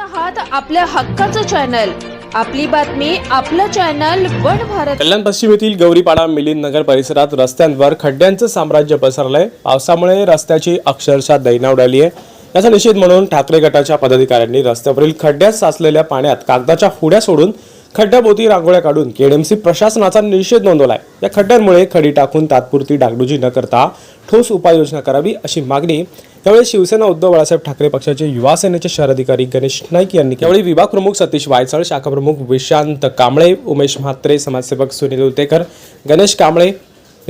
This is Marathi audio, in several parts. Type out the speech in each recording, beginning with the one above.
आहात आपल्या हक्काचं चॅनल. आपली बातमी आपलं चॅनल वन भारत. कल्याण पश्चिम येथील गौरीपाडा मिलिंद नगर परिसरात रस्त्यांवर खड्ड्यांचं साम्राज्य पसरलंय. पावसामुळे रस्त्याची अक्षरशः दैना उडाली आहे. याचा निषेध म्हणून ठाकरे गटाच्या पदाधिकाऱ्यांनी रस्त्यावरील खड्ड्यात साचलेल्या पाण्यात कागदाच्या हुड्या सोडून खड्ड्याभोवती रांगोळ्या काढून केडीएमसी प्रशासनाचा निषेध नोंदवलाय. या खड्ड्यांमुळे खडी टाकून तात्पुरती डागडुजी न करता ठोस उपाययोजना करावी अशी मागणी यावेळी शिवसेना उद्धव बाळासाहेब ठाकरे पक्षाचे युवा सेनेचे शहराधिकारी गणेश नाईक यांनी त्यावेळी यावेळी विभाग प्रमुख सतीश वायचळ शाखाप्रमुख विशांत कांबळे उमेश म्हात्रे समाजसेवक सुनील उतेकर गणेश कांबळे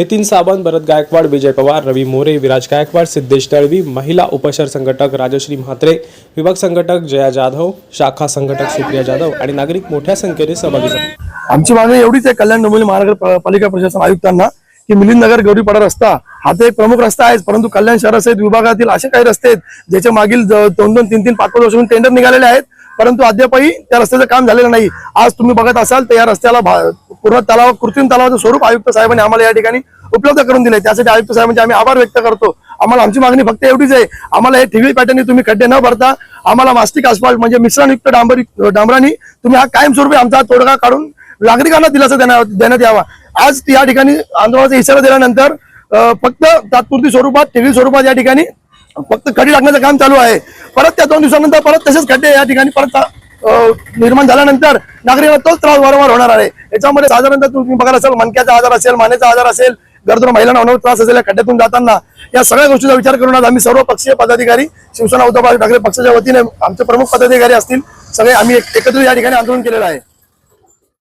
नितीन सावंत भरत गायकवाड विजय पवार रवी मोरे विराज गायकवाड सिद्धेश दळवी महिला उपशर संघटक राजश्री म्हात्रे विभाग संघटक जया जाधव शाखा संघटक सुप्रिया जाधव आणि नागरिक मोठ्या संख्येने सहभागी झाले. आमची मागणी एवढीच आहे कल्याण डोंबिवली महानगर पालिका प्रशासन आयुक्तांना की मिलिंद नगर गौरीपाडा रस्ता हा तर एक प्रमुख रस्ता आहे परंतु कल्याण शहरासहित विभागातील असे काही रस्ते आहेत ज्याच्या मागील दोन दोन तीन तीन पाच पाच वर्षांनी टेंडर निघालेले आहेत परंतु अद्यापही त्या रस्त्याचं काम झालेलं नाही. आज तुम्ही बघत असाल तर या रस्त्याला भा- पूर्ण तलाव कृत्रिम तलावाचं स्वरूप आयुक्त साहेबांनी आम्हाला या ठिकाणी उपलब्ध करून दिले त्यासाठी आयुक्त साहेबांचे आम्ही आभार व्यक्त करतो. आम्हाला आमची मागणी फक्त एवढीच आहे. आम्हाला हे ठिवी पॅटर्ननी तुम्ही खड्डे न भरता आम्हाला मास्टिक आसपास म्हणजे मिश्रणयुक्त डांबरी डांबरांनी तुम्ही हा कायमस्वरूपी आमचा तोडगा काढून नागरिकांना दिलासा देण्यात देण्यात यावा. आज या ठिकाणी आंदोलनाचा इशारा दिल्यानंतर फक्त तात्पुरती स्वरूपात ठिगळी स्वरूपात या ठिकाणी फक्त खडी टाकण्याचं काम चालू आहे. परत त्या दोन दिवसानंतर परत तसेच खड्डे या ठिकाणी परत निर्माण झाल्यानंतर नागरिकांना तोच त्रास वारंवार होणार आहे. याच्यामध्ये साधारणतः तुम्ही बघत असेल मणक्याचा आजार असेल मानेचा आजार असेल गरजूर महिलांना होणार त्रास असेल या खड्ड्यातून जाताना या सगळ्या गोष्टीचा विचार करून आज आम्ही सर्व पक्षीय पदाधिकारी शिवसेना उद्धव ठाकरे पक्षाच्या वतीने आमचे प्रमुख पदाधिकारी असतील सगळे आम्ही एकत्रित या ठिकाणी आंदोलन केलेलं आहे.